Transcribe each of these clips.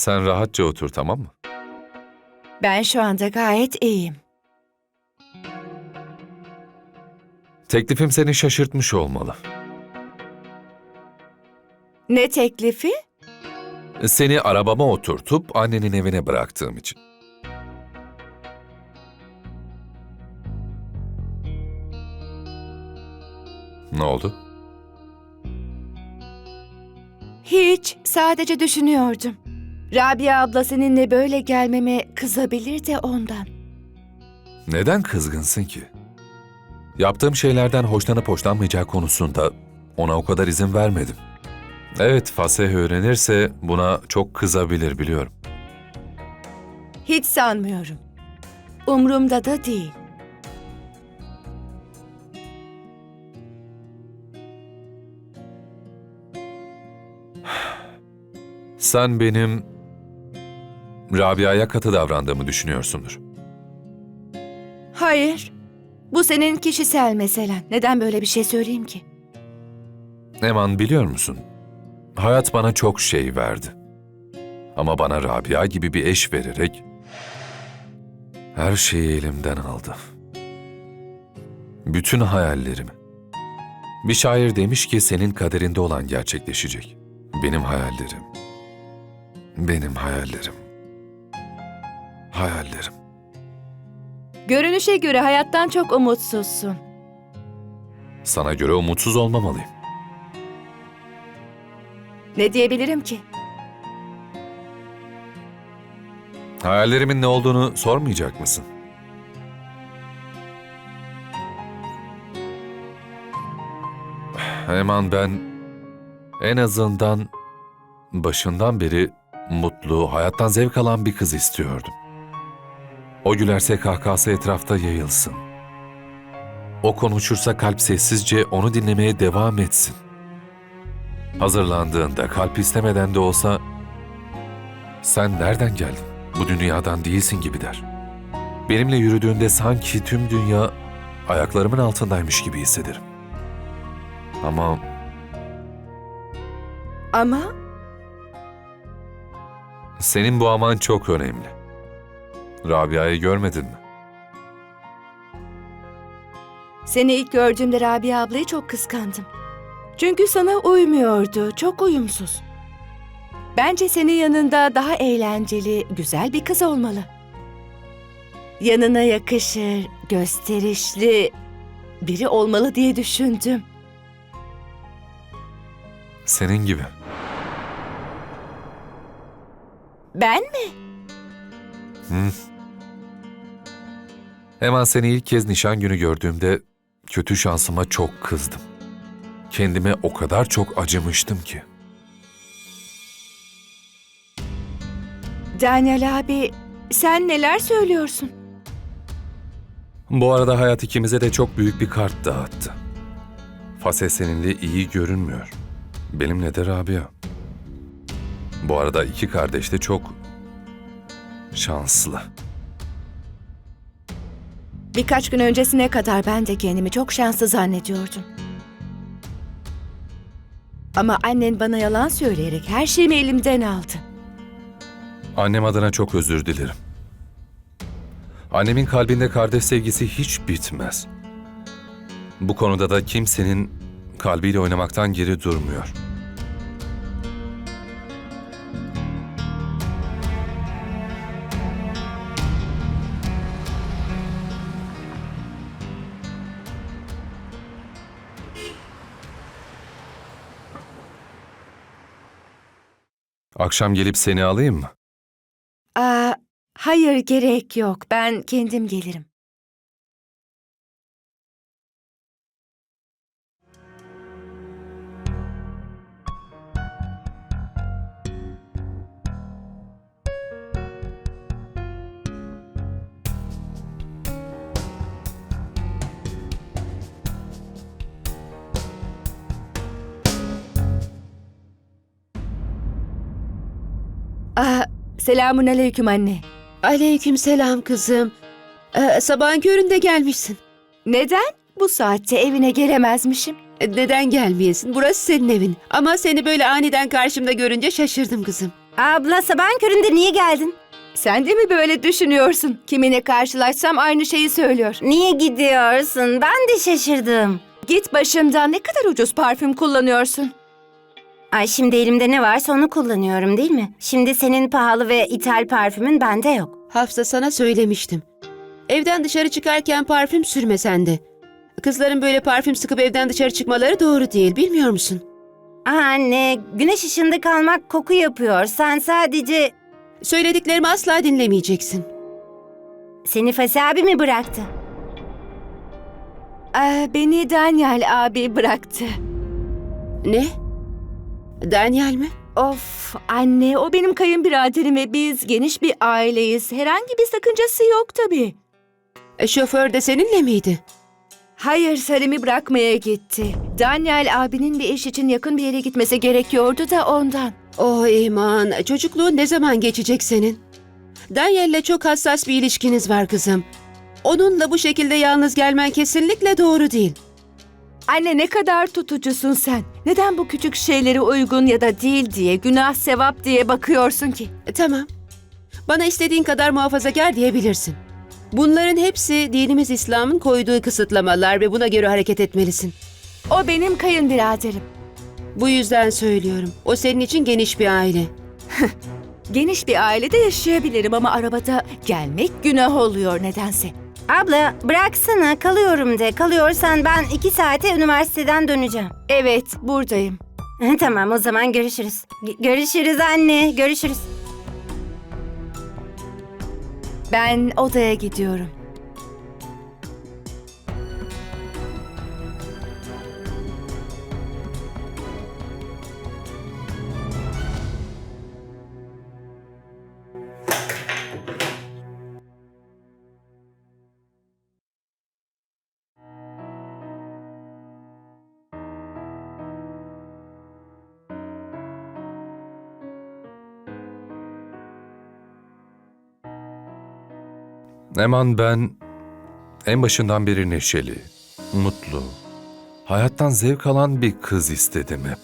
Sen rahatça otur tamam mı? Ben şu anda gayet iyiyim. Teklifim seni şaşırtmış olmalı. Ne teklifi? Seni arabama oturtup annenin evine bıraktığım için. Ne oldu? Hiç, sadece düşünüyordum. Rabia abla seninle böyle gelmeme kızabilir de ondan. Neden kızgınsın ki? Yaptığım şeylerden hoşlanıp hoşlanmayacağı konusunda ona o kadar izin vermedim. Evet, Fasih öğrenirse buna çok kızabilir biliyorum. Hiç sanmıyorum. Umrumda da değil. Sen benim Rabia'ya katı davrandığımı düşünüyorsundur. Hayır. Bu senin kişisel meselen. Neden böyle bir şey söyleyeyim ki? Eman biliyor musun? Hayat bana çok şey verdi. Ama bana Rabia gibi bir eş vererek her şeyi elimden aldı. Bütün hayallerimi. Bir şair demiş ki senin kaderinde olan gerçekleşecek. Benim hayallerim. Benim hayallerim. Hayallerim. Görünüşe göre hayattan çok umutsuzsun. Sana göre umutsuz olmamalıyım. Ne diyebilirim ki? Hayallerimin ne olduğunu sormayacak mısın? Eman ben en azından başından beri mutlu, hayattan zevk alan bir kız istiyordum. O gülerse kahkahası etrafta yayılsın. O konuşursa kalp sessizce onu dinlemeye devam etsin. Hazırlandığında kalp istemeden de olsa sen nereden geldin? Bu dünyadan değilsin gibi der. Benimle yürüdüğünde sanki tüm dünya ayaklarımın altındaymış gibi hissederim. Ama Ama senin bu aman çok önemli. Rabia'yı görmedin mi? seni ilk gördüğümde Rabia ablayı çok kıskandım. Çünkü sana uymuyordu, çok uyumsuz. Bence senin yanında daha eğlenceli, güzel bir kız olmalı. Yanına yakışır, gösterişli biri olmalı diye düşündüm. Senin gibi. Ben mi? Hı. Hemen seni ilk kez nişan günü gördüğümde kötü şansıma çok kızdım. Kendime o kadar çok acımıştım ki. Daniel abi, sen neler söylüyorsun? Bu arada hayat ikimize de çok büyük bir kart dağıttı. Fase seninle iyi görünmüyor. Benimle de Rabia. Bu arada iki kardeş de çok şanslı. Birkaç gün öncesine kadar ben de kendimi çok şanslı zannediyordum. Ama annen bana yalan söyleyerek her şeyimi elimden aldı. Annem adına çok özür dilerim. Annemin kalbinde kardeş sevgisi hiç bitmez. Bu konuda da kimsenin kalbiyle oynamaktan geri durmuyor. Akşam gelip seni alayım mı? Aa, hayır gerek yok. Ben kendim gelirim. Selamun aleyküm anne. Aleykümselam kızım. Ee, sabahın köründe gelmişsin. Neden? Bu saatte evine gelemezmişim. Ee, Neden gelmeyesin? Burası senin evin. Ama seni böyle aniden karşımda görünce şaşırdım kızım. Abla sabahın köründe niye geldin? Sen de mi böyle düşünüyorsun? Kiminle karşılaşsam aynı şeyi söylüyor. Niye gidiyorsun? Ben de şaşırdım. Git başımdan ne kadar ucuz parfüm kullanıyorsun. Ay şimdi elimde ne varsa onu kullanıyorum değil mi? Şimdi senin pahalı ve ithal parfümün bende yok. Hafsa sana söylemiştim. Evden dışarı çıkarken parfüm sürme sen de. Kızların böyle parfüm sıkıp evden dışarı çıkmaları doğru değil, bilmiyor musun? Aa anne, güneş ışığında kalmak koku yapıyor. Sen sadece Söylediklerimi asla dinlemeyeceksin. seni Fasi abi mi bıraktı? Ee, beni Daniel abi bıraktı. Ne? Daniel mi? Of anne o benim kayınbiraderim ve biz geniş bir aileyiz. Herhangi bir sakıncası yok tabii. E, şoför de seninle miydi? Hayır Salim'i bırakmaya gitti. Daniel abinin bir iş için yakın bir yere gitmesi gerekiyordu da ondan. Oh iman, çocukluğun ne zaman geçecek senin? Daniel'le çok hassas bir ilişkiniz var kızım. Onunla bu şekilde yalnız gelmen kesinlikle doğru değil. Anne ne kadar tutucusun sen. Neden bu küçük şeyleri uygun ya da değil diye, günah sevap diye bakıyorsun ki? E, tamam. Bana istediğin kadar muhafazakar diyebilirsin. Bunların hepsi dinimiz İslam'ın koyduğu kısıtlamalar ve buna göre hareket etmelisin. O benim kayınbiraderim. Bu yüzden söylüyorum. O senin için geniş bir aile. Geniş bir ailede yaşayabilirim ama arabada gelmek günah oluyor nedense. Abla bıraksana kalıyorum de. Kalıyorsan ben iki saate üniversiteden döneceğim. Evet, buradayım. tamam o zaman görüşürüz. G- görüşürüz anne, görüşürüz. Ben odaya gidiyorum. Eman ben en başından beri neşeli, mutlu, hayattan zevk alan bir kız istedim hep.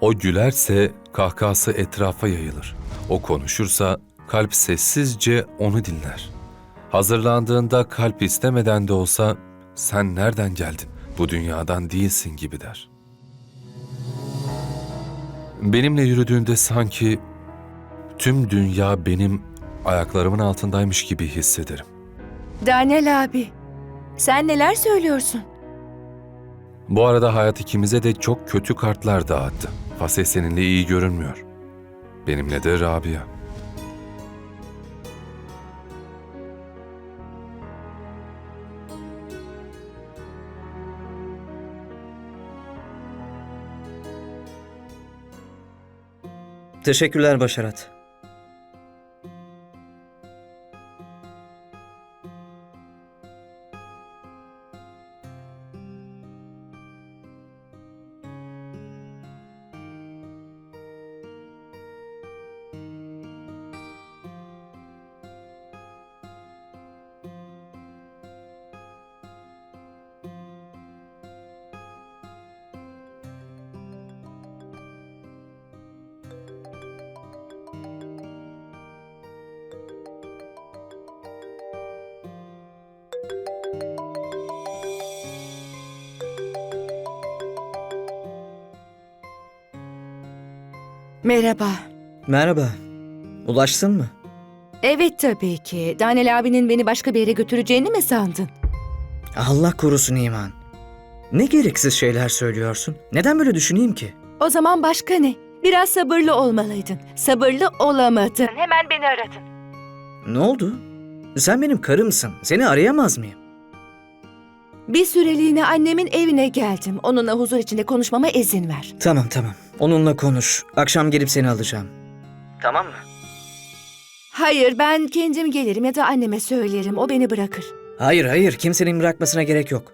O gülerse kahkahası etrafa yayılır. O konuşursa kalp sessizce onu dinler. Hazırlandığında kalp istemeden de olsa sen nereden geldin? Bu dünyadan değilsin gibi der. Benimle yürüdüğünde sanki tüm dünya benim ayaklarımın altındaymış gibi hissederim. Daniel abi, sen neler söylüyorsun? Bu arada hayat ikimize de çok kötü kartlar dağıttı. Fasih seninle iyi görünmüyor. Benimle de Rabia. Teşekkürler Başarat. Merhaba. Merhaba. Ulaştın mı? Evet tabii ki. Daniel abinin beni başka bir yere götüreceğini mi sandın? Allah korusun iman. Ne gereksiz şeyler söylüyorsun? Neden böyle düşüneyim ki? O zaman başka ne? Biraz sabırlı olmalıydın. Sabırlı olamadın. Hemen beni aradın. Ne oldu? Sen benim karımsın. Seni arayamaz mıyım? Bir süreliğine annemin evine geldim. Onunla huzur içinde konuşmama izin ver. Tamam tamam. Onunla konuş. Akşam gelip seni alacağım. Tamam mı? Hayır ben kendim gelirim ya da anneme söylerim. O beni bırakır. Hayır hayır. Kimsenin bırakmasına gerek yok.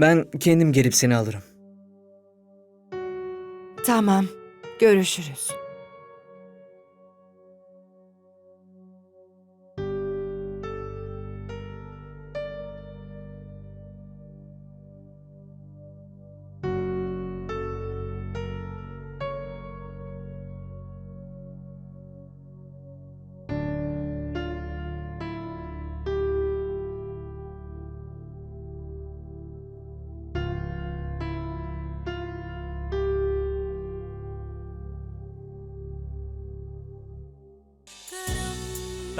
Ben kendim gelip seni alırım. Tamam. Görüşürüz.